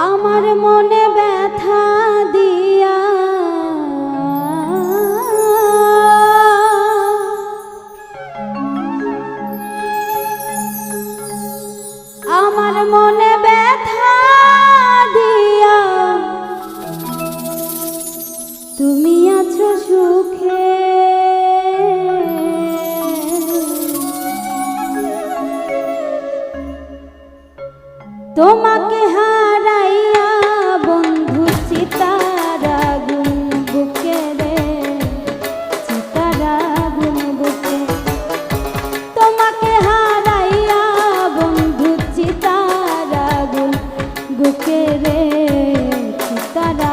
আমার মনে ব্যথা দিয়ে তারা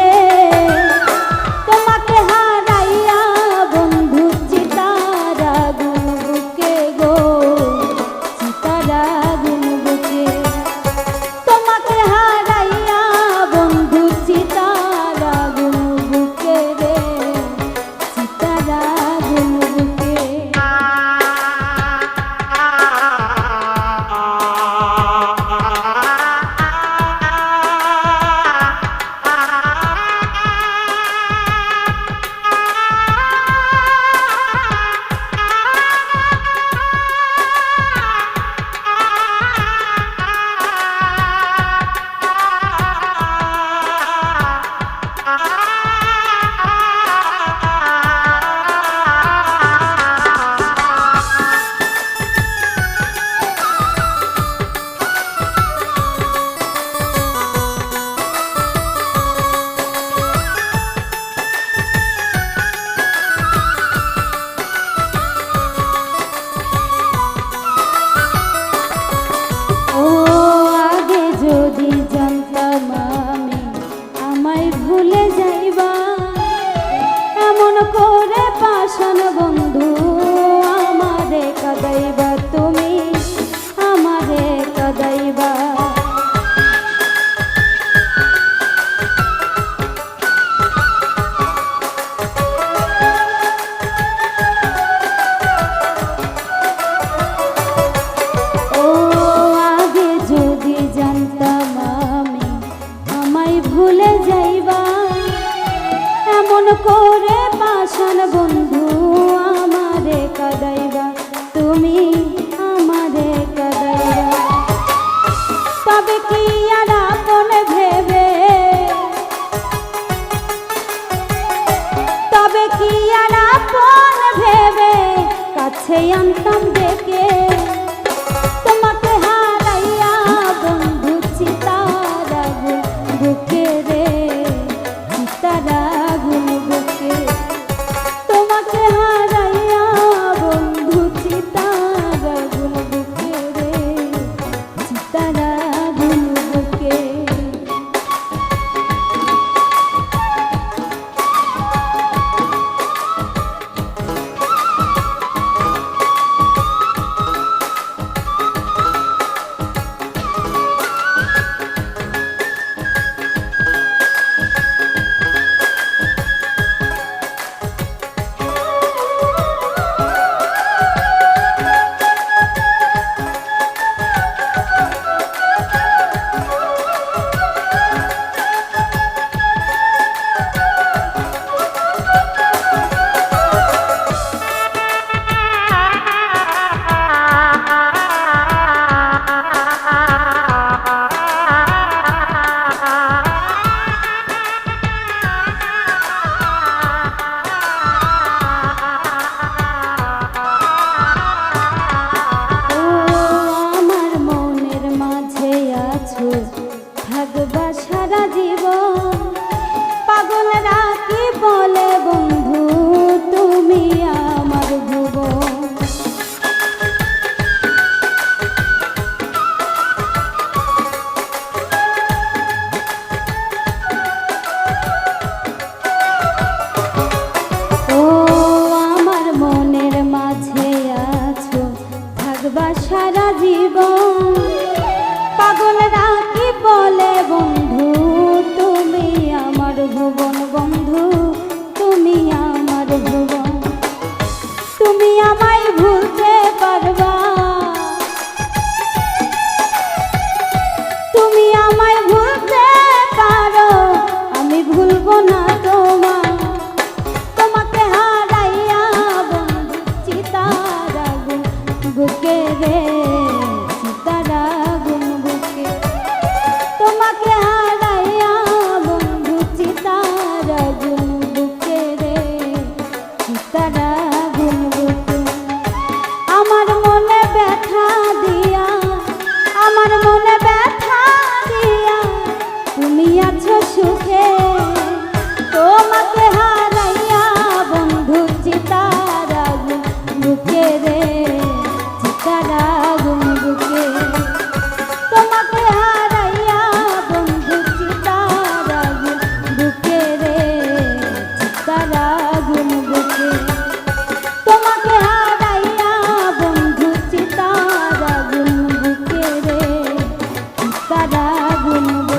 ভুলে যাইবা। এমন করে পাশন বন্ধ করে পাশান বন্ধু আমারে কাদাইবা, তুমি আমারে কাদাইবা। তবে কি আর আপন ভেবে? তবে কি আর আপন ভেবে? কাছে অন্তম ডেকে। সারা জীবন। পাগল রাখি বলে, বন্ধু, তুমি আমার ভুবন, বন্ধু, তুমি আমার ভুবন। তুমি আমার মনে ব্যথা দিয়া তুমি আছো সুখে। বন্ধু